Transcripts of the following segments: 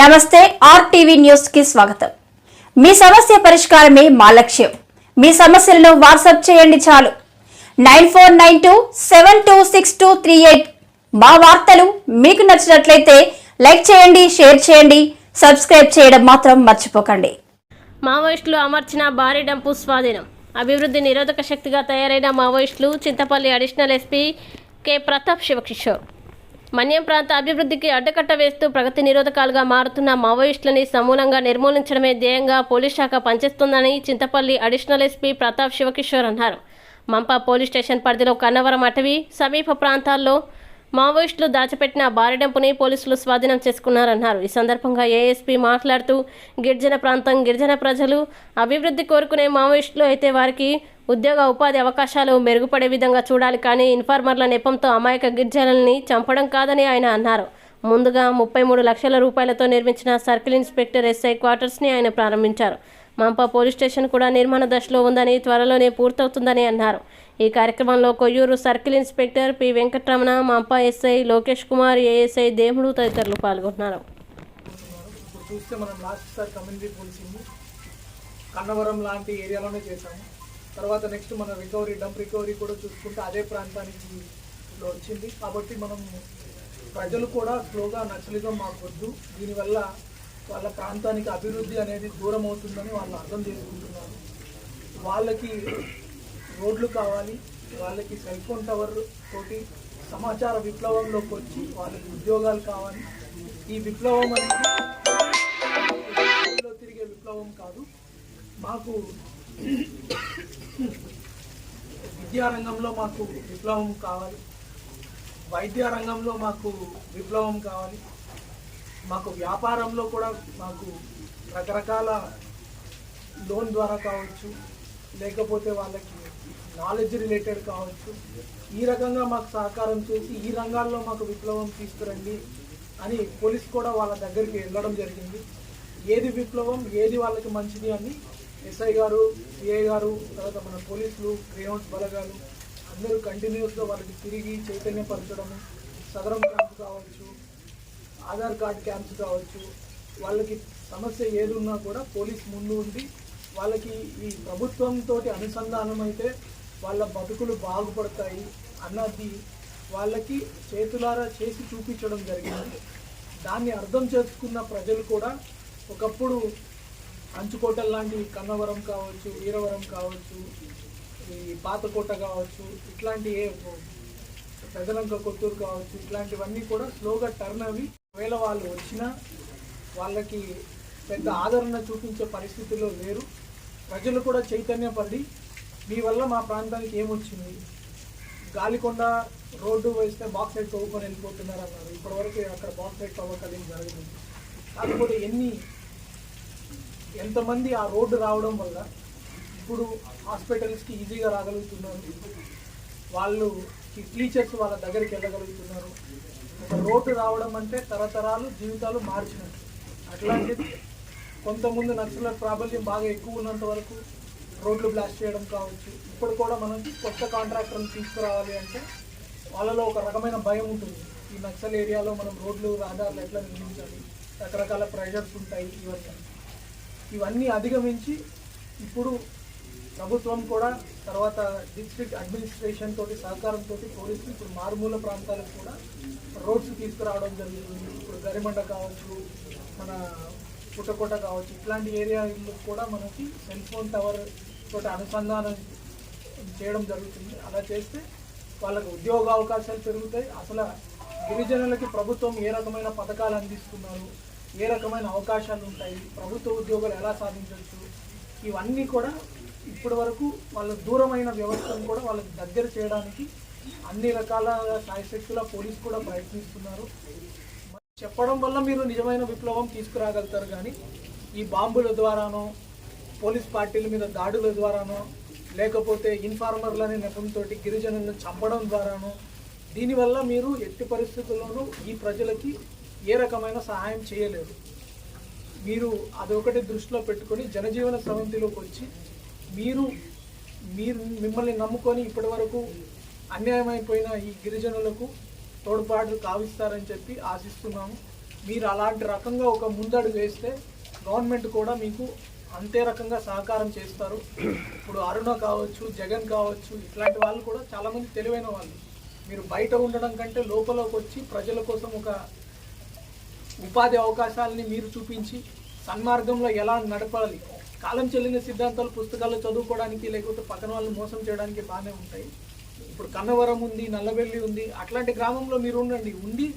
నమస్తే ఆర్టీవీ న్యూస్కి స్వాగతం. మీ సమస్య పరిష్కారమే మా లక్ష్యం. మీ సమస్యలను వాట్సాప్ చేయండి చాలు. Nine four nine two seven two six two three eight మా వార్తలు మీకు నచ్చినట్లయితే లైక్ చేయండి షేర్ చేయండి సబ్స్క్రైబ్ చేయడం మాత్రం మర్చిపోకండి. మావోయిస్టులు అమర్చిన భారీ డంపు స్వాధీనం. అభివృద్ధి నిరోధక శక్తిగా తయారైన మావోయిస్టులు Chintapalli additional SP K. Pratap Sivakishore. Manyam ప్రాంత అభివృద్ధికి అడ్డకట్ట వేస్తూ ప్రగతి నిరోధకాలుగా మారుతున్న మావోయిస్టులని సమూలంగా నిర్మూలించడమే ధ్యేయంగా పోలీస్ శాఖ పనిచేస్తుందని చింతపల్లి అడిషనల్ ఎస్పీ ప్రతాప్ శివకిషోర్ అన్నారు. మంపా పోలీస్ స్టేషన్ పరిధిలో కన్నవరం అటవీ సమీప ప్రాంతాల్లో మావోయిస్టులు దాచిపెట్టిన బారెడెంపుని పోలీసులు స్వాధీనం చేసుకున్నారన్నారు. ఈ సందర్భంగా ఏఎస్పీ మాట్లాడుతూ గిరిజన ప్రాంతం గిరిజన ప్రజలు అభివృద్ధి కోరుకునే మావోయిస్టులు అయితే వారికి ఉద్యోగ ఉపాధి అవకాశాలు మెరుగుపడే విధంగా చూడాలి కానీ ఇన్ఫార్మర్ల నెపంతో అమాయక గిరిజనుల్ని చంపడం కాదని ఆయన అన్నారు. ముందుగా ముప్పై మూడు లక్షల రూపాయలతో నిర్మించిన సర్కిల్ ఇన్స్పెక్టర్ ఎస్ఐ క్వార్టర్స్ని ఆయన ప్రారంభించారు. మంప పోలీస్ స్టేషన్ కూడా నిర్మాణ దశలో ఉందని త్వరలోనే పూర్తవుతుందని అన్నారు. ఈ కార్యక్రమంలో Koyyuru circle inspector P Venkataramana Mampa SI Lokesh Kumar ASI Demudu తదితరులు పాల్గొన్నారు ఇప్పుడు చూస్తే మనం last sir community policing Kannavaram లాంటి ఏరియాలోనే చేశాము. తర్వాత నెక్స్ట్ మన రికవరీ డంప్ రికవరీ కూడా చూసుకుంటే అదే ప్రాంతానికి వచ్చింది. కాబట్టి మనం ప్రజలు కూడా స్లోగా నక్సలిజం మాకు వద్దు దీనివల్ల వాళ్ళ ప్రాంతానికి అభివృద్ధి అనేది దూరం అవుతుందని వాళ్ళు అర్థం చేసుకుంటున్నారు. వాళ్ళకి రోడ్లు కావాలి వాళ్ళకి సెల్ ఫోన్ టవర్ తోటి సమాచార విప్లవంలోకి వచ్చి వాళ్ళకి ఉద్యోగాలు కావాలి. ఈ విప్లవం అనేది తిరిగే విప్లవం కాదు. మాకు విద్యారంగంలో మాకు విప్లవం కావాలి. వైద్య రంగంలో మాకు విప్లవం కావాలి. మాకు వ్యాపారంలో కూడా మాకు రకరకాల లోన్ ద్వారా కావచ్చు. లేకపోతే వాళ్ళకి నాలెడ్జ్ రిలేటెడ్ కావచ్చు. ఈ రకంగా మాకు సహకారం చేసి ఈ రంగాల్లో మాకు విప్లవం తీసుకురండి అని పోలీస్ కూడా వాళ్ళ దగ్గరికి వెళ్ళడం జరిగింది. ఏది విప్లవం ఏది వాళ్ళకి మంచిది అని ఎస్ఐ గారు సిఐ గారు తర్వాత మన పోలీసులు గ్రేహౌండ్స్ బలగాలు అందరూ కంటిన్యూస్గా వాళ్ళకి తిరిగి చైతన్యపరచడము సదరం క్యాంప్ కావచ్చు ఆధార్ కార్డ్ క్యాంప్స్ కావచ్చు వాళ్ళకి సమస్య ఏది ఉన్నా కూడా పోలీస్ ముందు ఉండి వాళ్ళకి ఈ ప్రభుత్వంతో అనుసంధానం అయితే వాళ్ళ బతుకులు బాగుపడతాయి అన్నది వాళ్ళకి చేతులారా చేసి చూపించడం జరిగింది. దాన్ని అర్థం చేసుకున్న ప్రజలు కూడా ఒకప్పుడు అంచుకోటలు లాంటి కన్నవరం కావచ్చు వీరవరం కావచ్చు ఈ పాతకోట కావచ్చు ఇట్లాంటి ఏ పెదలంక కొత్తూరు కావచ్చు ఇట్లాంటివన్నీ కూడా స్లోగా టర్న్ అవి. ఒకవేళ వాళ్ళు వచ్చినా వాళ్ళకి పెద్ద ఆదరణ చూపించే పరిస్థితిలో లేరు. ప్రజలు కూడా చైతన్యపడి మీ వల్ల మా ప్రాంతానికి ఏమొచ్చింది? గాలికొండ రోడ్డు వేస్తే బాక్స్ సైడ్ తవ్వుకొని వెళ్ళిపోతున్నారు అన్నారు. ఇప్పటివరకు అక్కడ బాక్స్ సైడ్ తవ్వకాలు ఏం జరగలేదు. కాకపోతే ఎన్ని ఎంతమంది ఆ రోడ్డు రావడం వల్ల ఇప్పుడు హాస్పిటల్స్కి ఈజీగా రాగలుగుతున్నారు? వాళ్ళు టీచర్స్ వాళ్ళ దగ్గరికి వెళ్ళగలుగుతున్నారు. ఒక రోడ్డు రావడం అంటే తరతరాలు జీవితాలు మార్చినట్టు. అట్లాంటిది కొంతమంది నక్సల ప్రాబల్యం బాగా ఎక్కువ ఉన్నంత వరకు రోడ్లు బ్లాస్ట్ చేయడం కావచ్చు. ఇప్పుడు కూడా మనకి కొత్త కాంట్రాక్టర్ని తీసుకురావాలి అంటే వాళ్ళలో ఒక రకమైన భయం ఉంటుంది. ఈ నక్సల్ ఏరియాలో మనం రోడ్లు రహదారులు ఎట్లా నిర్మించాలి? రకరకాల ప్రెషర్స్ ఉంటాయి ఇవన్నీ ఇవన్నీ అధిగమించి ఇప్పుడు ప్రభుత్వం కూడా తర్వాత డిస్ట్రిక్ట్ అడ్మినిస్ట్రేషన్ తోటి సహకారంతో పోలీసులు ఇప్పుడు మారుమూల ప్రాంతాలకు కూడా రోడ్స్ తీసుకురావడం జరుగుతుంది ఇప్పుడు గరిమండ కావచ్చు మన పుట్టకోట కావచ్చు ఇట్లాంటి ఏరియాలో కూడా మనకి సెల్ ఫోన్ టవర్ తోటి అనుసంధానం చేయడం జరుగుతుంది. అలా చేస్తే వాళ్ళకి ఉద్యోగ అవకాశాలు పెరుగుతాయి. అసలు గిరిజనులకి ప్రభుత్వం ఏ రకమైన పథకాలు అందిస్తున్నారు? ఏ రకమైన అవకాశాలు ఉంటాయి? ప్రభుత్వ ఉద్యోగాలు ఎలా సాధించవచ్చు? ఇవన్నీ కూడా ఇప్పటి వరకు వాళ్ళ దూరమైన వ్యవస్థను కూడా వాళ్ళకి దగ్గర చేయడానికి అన్ని రకాల సాయశక్తుల పోలీస్ కూడా ప్రయత్నిస్తున్నారు. చెప్పడం వల్ల మీరు నిజమైన విప్లవం తీసుకురాగలుగుతారు కానీ ఈ బాంబుల ద్వారానో పోలీస్ పార్టీల మీద దాడుల ద్వారానో లేకపోతే ఇన్ఫార్మర్లని నెపంతో గిరిజనులను చంపడం ద్వారానో దీనివల్ల మీరు ఎట్టి పరిస్థితుల్లోనూ ఈ ప్రజలకి ఏ రకమైన సహాయం చేయలేరు మీరు అదొకటి దృష్టిలో పెట్టుకొని జనజీవన సమితిలోకి వచ్చి మీరు మీరు మిమ్మల్ని నమ్ముకొని ఇప్పటి వరకు అన్యాయమైపోయిన ఈ గిరిజనులకు తోడ్పాటు కావిస్తారని చెప్పి ఆశిస్తున్నాము. మీరు అలాంటి రకంగా ఒక ముందడుగు వేస్తే గవర్నమెంట్ కూడా మీకు అంతే రకంగా సహకారం చేస్తారు. ఇప్పుడు అరుణ కావచ్చు జగన్ కావచ్చు ఇట్లాంటి వాళ్ళు కూడా చాలామంది తెలివైన వాళ్ళు. మీరు బయట ఉండడం కంటే లోపలోకి వచ్చి ప్రజల కోసం ఒక ఉపాధి అవకాశాలని మీరు చూపించి సన్మార్గంలో ఎలా నడపాలి కాలం చెల్లిన సిద్ధాంతాలు పుస్తకాలు చదువుకోవడానికి లేకపోతే పక్కన వాళ్ళని మోసం చేయడానికి బాగానే ఉంటాయి. ఇప్పుడు కన్నవరం ఉంది నల్లబెల్లి ఉంది అట్లాంటి గ్రామంలో మీరు ఉండండి. ఉండి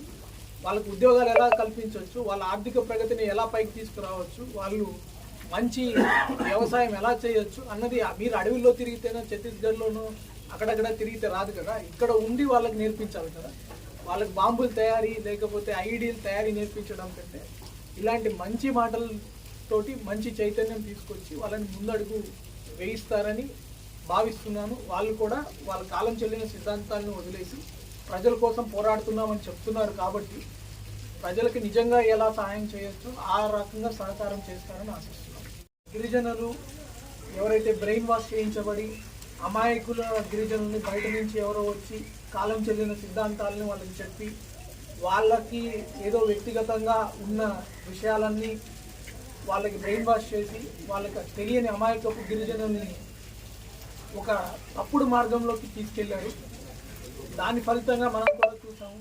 వాళ్ళకు ఉద్యోగాలు ఎలా కల్పించవచ్చు వాళ్ళ ఆర్థిక ప్రగతిని ఎలా పైకి తీసుకురావచ్చు వాళ్ళు మంచి వ్యవసాయం ఎలా చేయొచ్చు అన్నది మీరు అడవిలో తిరిగితేనో ఛత్తీస్గఢ్లోనూ అక్కడక్కడ తిరిగితే రాదు కదా. ఇక్కడ ఉండి వాళ్ళకి నేర్పించాలి కదా. వాళ్ళకి బాంబుల తయారీ లేకపోతే ఐడీల తయారీ నేర్పించడం కంటే ఇలాంటి మంచి మాటలతోటి మంచి చైతన్యం తీసుకొచ్చి వాళ్ళని ముందడుగు వేయిస్తారని భావిస్తున్నాను. వాళ్ళు కూడా వాళ్ళ కాలం చెల్లిన సిద్ధాంతాలను వదిలేసి ప్రజల కోసం పోరాడుతున్నామని చెప్తున్నారు కాబట్టి ప్రజలకు నిజంగా ఎలా సహాయం చేయొచ్చు ఆ రకంగా సహకారం చేస్తారని ఆశిస్తున్నాను. గిరిజనులు ఎవరైతే బ్రెయిన్ వాష్ చేయించబడి అమాయకుల గిరిజనుల్ని బయట నుంచి ఎవరో వచ్చి కాలం చెల్లిన సిద్ధాంతాలని వాళ్ళకి చెప్పి వాళ్ళకి ఏదో వ్యక్తిగతంగా ఉన్న విషయాలన్నీ వాళ్ళకి బ్రెయిన్ వాష్ చేసి వాళ్ళకి తెలియని అమాయకపు గిరిజనుల్ని ఒక తప్పుడు మార్గంలోకి తీసుకెళ్ళారు. దాని ఫలితంగా మనం కూడా చూసాం.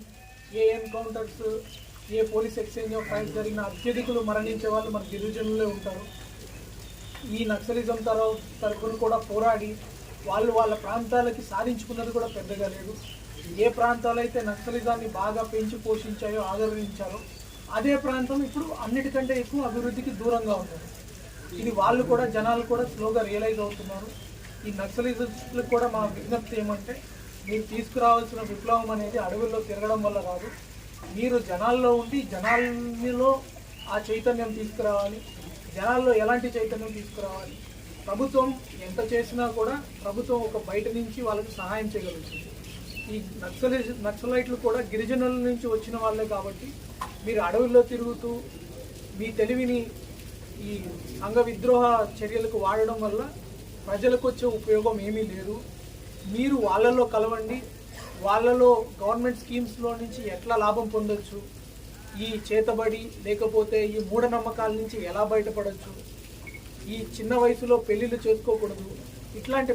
ఏ ఎన్కౌంటర్స్ ఏ పోలీస్ ఎక్స్చేంజ్ ఆఫ్ ఫైల్స్ జరిగిన అత్యధికులు మరణించే వాళ్ళు మన గిరిజనులే ఉంటారు. ఈ నక్సలిజం తరఫు తరపున కూడా పోరాడి వాళ్ళు వాళ్ళ ప్రాంతాలకి సాధించుకున్నది కూడా పెద్దగా లేదు. ఏ ప్రాంతాలు అయితే నక్సలిజాన్ని బాగా పెంచి పోషించాయో ఆదరించారో అదే ప్రాంతం ఇప్పుడు అన్నిటికంటే ఎక్కువ అభివృద్ధికి దూరంగా ఉన్నారు ఇది వాళ్ళు కూడా జనాలు కూడా స్లోగా రియలైజ్ అవుతున్నారు. ఈ నక్సలిజంలకు కూడా మా విజ్ఞప్తి ఏమంటే మీరు తీసుకురావాల్సిన విప్లవం అనేది అడవుల్లో తిరగడం వల్ల రాదు మీరు జనాల్లో ఉండి జనాల్లో ఆ చైతన్యం తీసుకురావాలి. జనాల్లో ఎలాంటి చైతన్యం తీసుకురావాలి? ప్రభుత్వం ఎంత చేసినా కూడా ప్రభుత్వం ఒక బయట నుంచి వాళ్ళకి సహాయం చేయగలుగుతుంది. ఈ నక్సలి నక్సలైట్లు కూడా గిరిజనుల నుంచి వచ్చిన వాళ్ళే కాబట్టి మీరు అడవుల్లో తిరుగుతూ మీ తెలివిని ఈ అంగ విద్రోహ చర్యలకు వాడడం వల్ల ప్రజలకు వచ్చే ఉపయోగం ఏమీ లేదు. మీరు వాళ్ళలో కలవండి. వాళ్ళలో గవర్నమెంట్ స్కీమ్స్లో నుంచి ఎట్లా లాభం పొందొచ్చు? ఈ చేతబడి లేకపోతే ఈ మూఢనమ్మకాల నుంచి ఎలా బయటపడవచ్చు ఈ చిన్న వయసులో పెళ్ళిళ్ళు చేసుకోకూడదు. ఇట్లాంటి